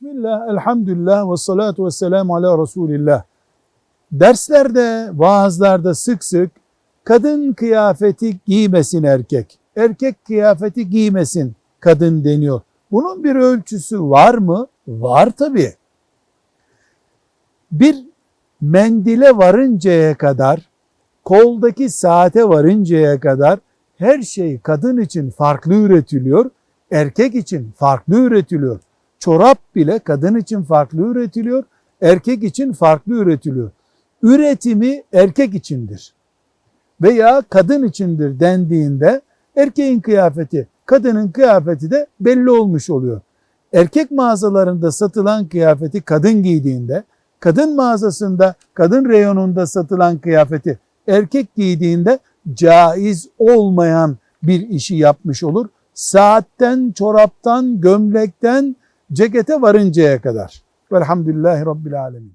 Bismillah, elhamdülillah ve salatu ve selamu ala Resulillah. Derslerde, vaazlarda sık sık kadın kıyafeti giymesin erkek, erkek kıyafeti giymesin kadın deniyor. Bunun bir ölçüsü var mı? Var tabii. Bir mendile varıncaya kadar, koldaki saate varıncaya kadar her şey kadın için farklı üretiliyor, erkek için farklı üretiliyor. Çorap bile kadın için farklı üretiliyor, erkek için farklı üretiliyor. Üretimi erkek içindir veya kadın içindir dendiğinde erkeğin kıyafeti, kadının kıyafeti de belli olmuş oluyor. Erkek mağazalarında satılan kıyafeti kadın giydiğinde, kadın mağazasında, kadın reyonunda satılan kıyafeti erkek giydiğinde caiz olmayan bir işi yapmış olur. Saatten, çoraptan, gömlekten, cekete varıncaya kadar. Velhamdülillahi Rabbil Alemin.